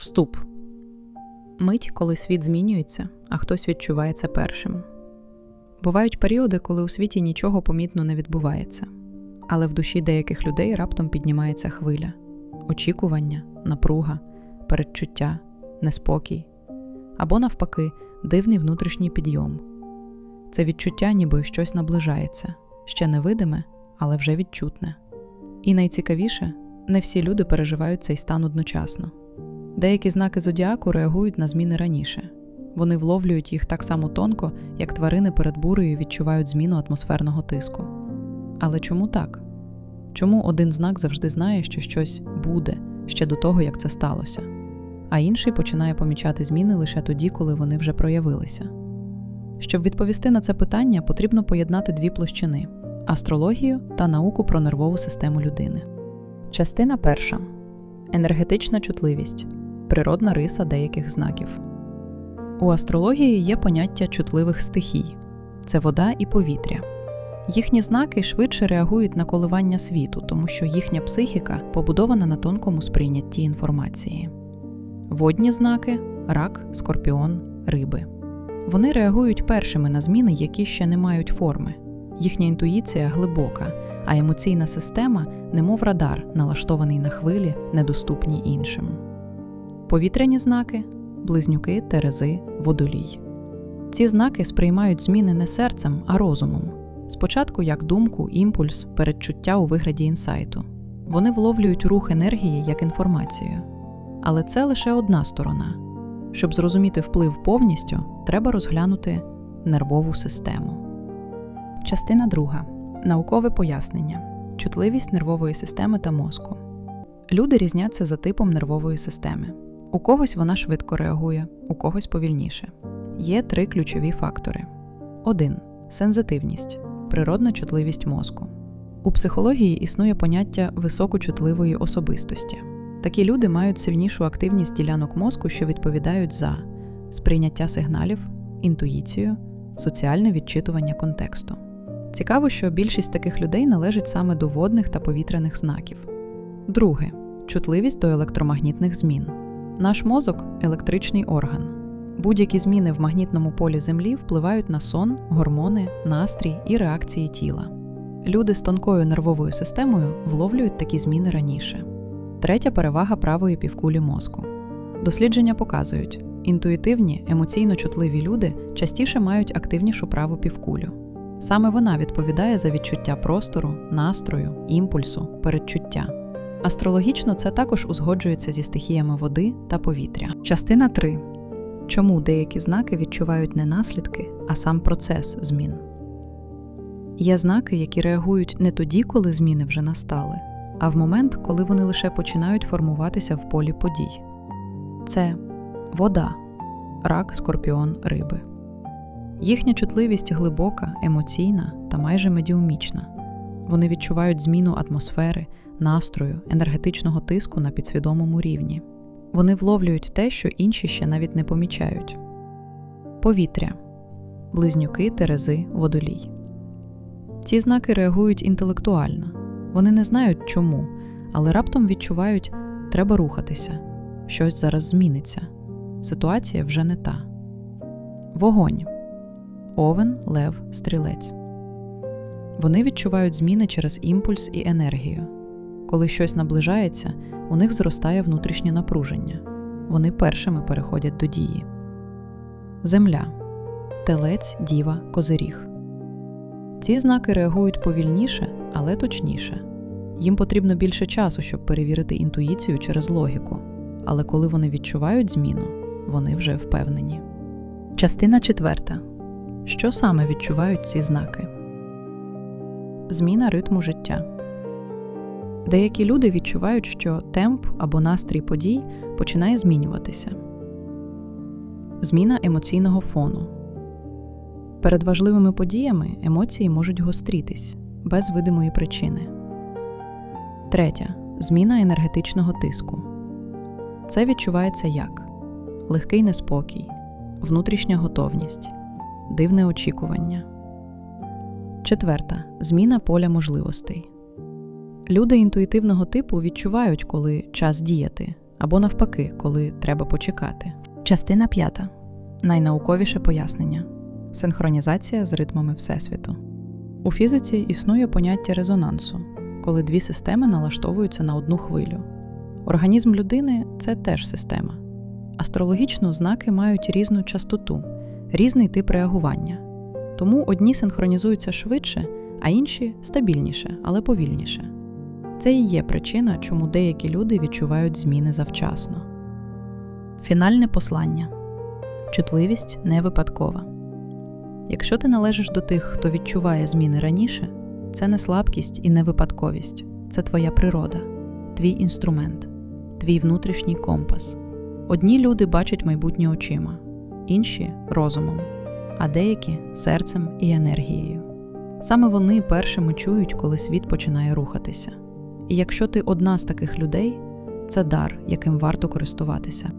Вступ. Мить, коли світ змінюється, а хтось відчуває це першим. Бувають періоди, коли у світі нічого помітно не відбувається, але в душі деяких людей раптом піднімається хвиля, очікування, напруга, передчуття, неспокій або, навпаки, дивний внутрішній підйом. Це відчуття, ніби щось наближається, ще невидиме, але вже відчутне. І найцікавіше, не всі люди переживають цей стан одночасно. Деякі знаки зодіаку реагують на зміни раніше. Вони вловлюють їх так само тонко, як тварини перед бурею відчувають зміну атмосферного тиску. Але чому так? Чому один знак завжди знає, що щось буде ще до того, як це сталося, а інший починає помічати зміни лише тоді, коли вони вже проявилися? Щоб відповісти на це питання, потрібно поєднати дві площини астрологію та науку про нервову систему людини. Частина перша енергетична чутливість природна риса деяких знаків. У астрології є поняття чутливих стихій це вода і повітря. Їхні знаки швидше реагують на коливання світу, тому що їхня психіка побудована на тонкому сприйнятті інформації. Водні знаки рак, скорпіон, риби. Вони реагують першими на зміни, які ще не мають форми. Їхня інтуїція глибока, а емоційна система немов радар, налаштований на хвилі, недоступні іншим. Повітряні знаки близнюки, терези, водолій. Ці знаки сприймають зміни не серцем, а розумом. Спочатку як думку, імпульс, передчуття у вигляді інсайту. Вони вловлюють рух енергії як інформацію. Але це лише одна сторона. Щоб зрозуміти вплив повністю, треба розглянути нервову систему. Частина друга. Наукове пояснення. Чутливість нервової системи та мозку. Люди різняться за типом нервової системи. У когось вона швидко реагує, у когось повільніше. Є три ключові фактори: 1. Сензитивність природна чутливість мозку. У психології існує поняття високочутливої особистості. Такі люди мають сильнішу активність ділянок мозку, що відповідають за сприйняття сигналів, інтуїцію, соціальне відчитування контексту. Цікаво, що більшість таких людей належить саме до водних та повітряних знаків. Друге чутливість до електромагнітних змін. Наш мозок електричний орган. Будь-які зміни в магнітному полі Землі впливають на сон, гормони, настрій і реакції тіла. Люди з тонкою нервовою системою вловлюють такі зміни раніше. Третя перевага правої півкулі мозку. Дослідження показують, інтуїтивні, емоційно чутливі люди частіше мають активнішу праву півкулю. Саме вона відповідає за відчуття простору, настрою, імпульсу, передчуття. Астрологічно це також узгоджується зі стихіями води та повітря. Частина 3. Чому деякі знаки відчувають не наслідки, а сам процес змін? Є знаки, які реагують не тоді, коли зміни вже настали, а в момент, коли вони лише починають формуватися в полі подій. Це вода, рак, скорпіон, риби. Їхня чутливість глибока, емоційна та майже медіумічна. Вони відчувають зміну атмосфери, настрою, енергетичного тиску на підсвідомому рівні. Вони вловлюють те, що інші ще навіть не помічають. Повітря, близнюки, терези, водолій. Ці знаки реагують інтелектуально. Вони не знають чому, але раптом відчувають, треба рухатися, щось зараз зміниться. Ситуація вже не та. Вогонь. Овен, лев, стрілець. Вони відчувають зміни через імпульс і енергію. Коли щось наближається, у них зростає внутрішнє напруження. Вони першими переходять до дії. Земля телець, діва, козиріг. Ці знаки реагують повільніше, але точніше. Їм потрібно більше часу, щоб перевірити інтуїцію через логіку. Але коли вони відчувають зміну, вони вже впевнені. Частина четверта. Що саме відчувають ці знаки? Зміна ритму життя. Деякі люди відчувають, що темп або настрій подій починає змінюватися. Зміна емоційного фону. Перед важливими подіями емоції можуть гострітись без видимої причини. Третя. Зміна енергетичного тиску. Це відчувається як легкий неспокій, внутрішня готовність, дивне очікування. Четверта. Зміна поля можливостей. Люди інтуїтивного типу відчувають, коли час діяти, або навпаки, коли треба почекати. Частина п'ята найнауковіше пояснення синхронізація з ритмами Всесвіту. У фізиці існує поняття резонансу, коли дві системи налаштовуються на одну хвилю. Організм людини це теж система. Астрологічно знаки мають різну частоту, різний тип реагування. Тому одні синхронізуються швидше, а інші стабільніше, але повільніше. Це і є причина, чому деякі люди відчувають зміни завчасно. Фінальне послання чутливість не випадкова. Якщо ти належиш до тих, хто відчуває зміни раніше, це не слабкість і не випадковість, це твоя природа, твій інструмент, твій внутрішній компас. Одні люди бачать майбутнє очима, інші розумом, а деякі серцем і енергією. Саме вони першими чують, коли світ починає рухатися. І якщо ти одна з таких людей, це дар, яким варто користуватися.